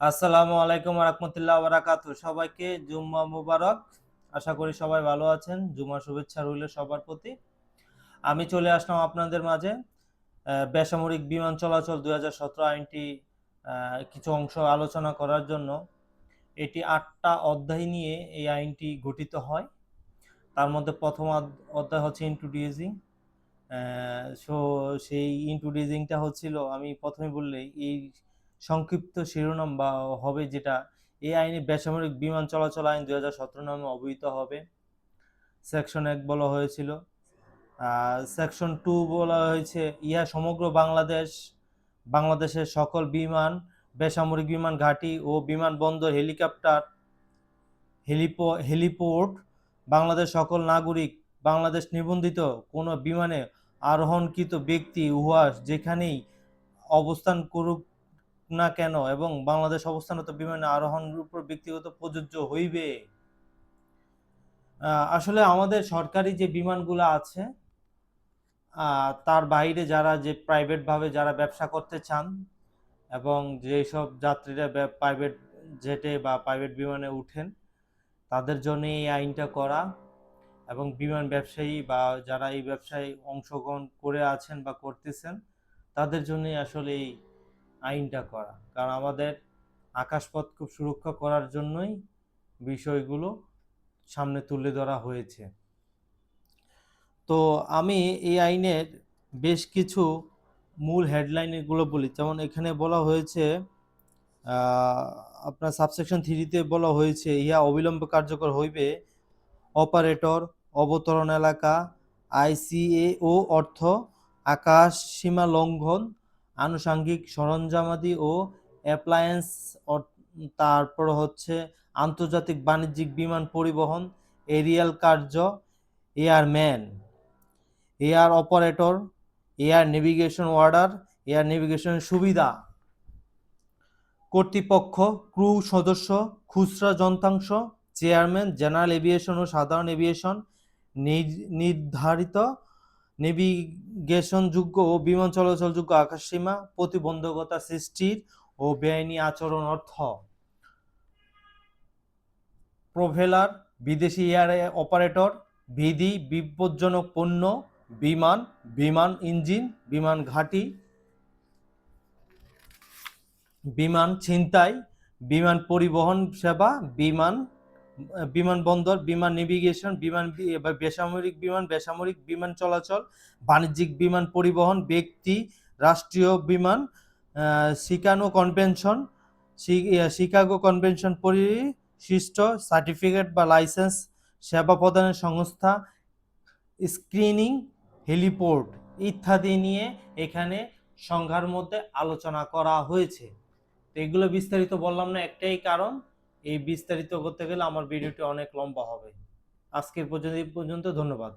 আসসালামু আলাইকুম রহমতুল্লাহ বারাকাত সবাইকে জুম্মা মুবারক। আশা করি সবাই ভালো আছেন। জুম্মা শুভেচ্ছা রইল সবার প্রতি। আমি চলে আসলাম আপনাদের মাঝে। বেসামরিক বিমান চলাচল দুই হাজার সতেরো আইনটি কিছু অংশ আলোচনা করার জন্য। এটি আটটা অধ্যায় নিয়ে এই আইনটি গঠিত হয়। তার মধ্যে প্রথম অধ্যায় হচ্ছে ইন্ট্রোডিউসিং সো সেই ইন্ট্রোডিউসিংটা হচ্ছিল, আমি প্রথমে বললে এই সংক্ষিপ্ত শিরোনাম বা হবে যেটা এই আইনে বেসামরিক বিমান চলাচল আইন দুই হাজার সতেরো নামে অবহিত হবে। সেকশন এক বলা হয়েছিল। সেকশন টু বলা হয়েছে, ইহা সমগ্র বাংলাদেশ, বাংলাদেশের সকল বিমান, বেসামরিক বিমান ঘাঁটি ও বিমানবন্দর হেলিকপ্টার, হেলিপো, হেলিপোর্ট, বাংলাদেশ সকল নাগরিক, বাংলাদেশ নিবন্ধিত কোনো বিমানে আরোহণকৃত ব্যক্তি উহা যেখানেই অবস্থান করুক না কেন? এবং বাংলাদেশ অবস্থানত বিমানে আরোহণের উপর ব্যক্তিগত প্রযোজ্য হইবে? আসলে আমাদের সরকারি যে বিমানগুলো আছে তার বাইরে যারা যে প্রাইভেট ভাবে যারা ব্যবসা করতে চান এবং যেসব যাত্রীরা প্রাইভেট জেটে বা প্রাইভেট বিমানে উঠেন, তাদের জন্য এই আইনটা করা এবং বিমান ব্যবসায়ী বা যারা এই ব্যবসায় অংশগ্রহণ করে আছেন বা করতেছেন, তাদের জন্যই আসলে এই আইনটা করা। কারণ আমাদের আকাশপথ খুব সুরক্ষা করার জন্যই বিষয়গুলো সামনে তুলে ধরা হয়েছে। তো আমি এই আইনের বেশ কিছু মূল হেডলাইনগুলো বলি। যেমন এখানে বলা হয়েছে আপনার সাবসেকশন থ্রিতে বলা হয়েছে, ইহা অবিলম্বে কার্যকর হইবে। অপারেটর অবতরণ এলাকা আইসিএ ও অর্থ আকাশ সীমা লঙ্ঘন আনুষাঙ্গিক সরঞ্জামাদি ও অ্যাপ্লায়েন্স তারপর হচ্ছে আন্তর্জাতিক বাণিজ্যিক বিমান পরিবহন এরিয়াল কার্য airman air operator air navigation order air navigation সুবিধা। কর্তৃপক্ষ ক্রু সদস্য, খুচরা যন্ত্রাংশ চেয়ারম্যান জেনারেল এভিয়েশন ও সাধারণ এভিয়েশন নির- নির্ধারিত নেভিগেশনযোগ্য ও বিমান চলাচলযোগ্য আকাশসীমা, প্রতিবন্ধকতা সৃষ্টির ও বেআইনি আচরণ অর্থ। প্রভেলার, বিদেশি এয়ার অপারেটর বিধি বিপজ্জনক পণ্য, বিমান বিমান ইঞ্জিন, বিমান ঘাঁটি, বিমান ছিনতাই, বিমান পরিবহন সেবা, বিমান বিমানবন্দর, বিমান নেভিগেশন বিমান বেসামরিক বিমান বেসামরিক বিমান চলাচল, বাণিজ্যিক বিমান পরিবহন, ব্যক্তি, রাষ্ট্রীয় বিমান শিকানো কনভেনশন শিকাগো কনভেনশন পরিশিষ্ট সার্টিফিকেট বা লাইসেন্স সেবা প্রদানের সংস্থা স্ক্রিনিং হেলিপোর্ট ইত্যাদি নিয়ে এখানে সংখ্যার মধ্যে আলোচনা করা হয়েছে। তো এগুলো বিস্তারিত বললাম না, একটাই কারণ এই বিস্তারিত করতে গেলে আমার ভিডিওটি অনেক লম্বা হবে। আজকের পর্যন্ত পর্যন্ত ধন্যবাদ।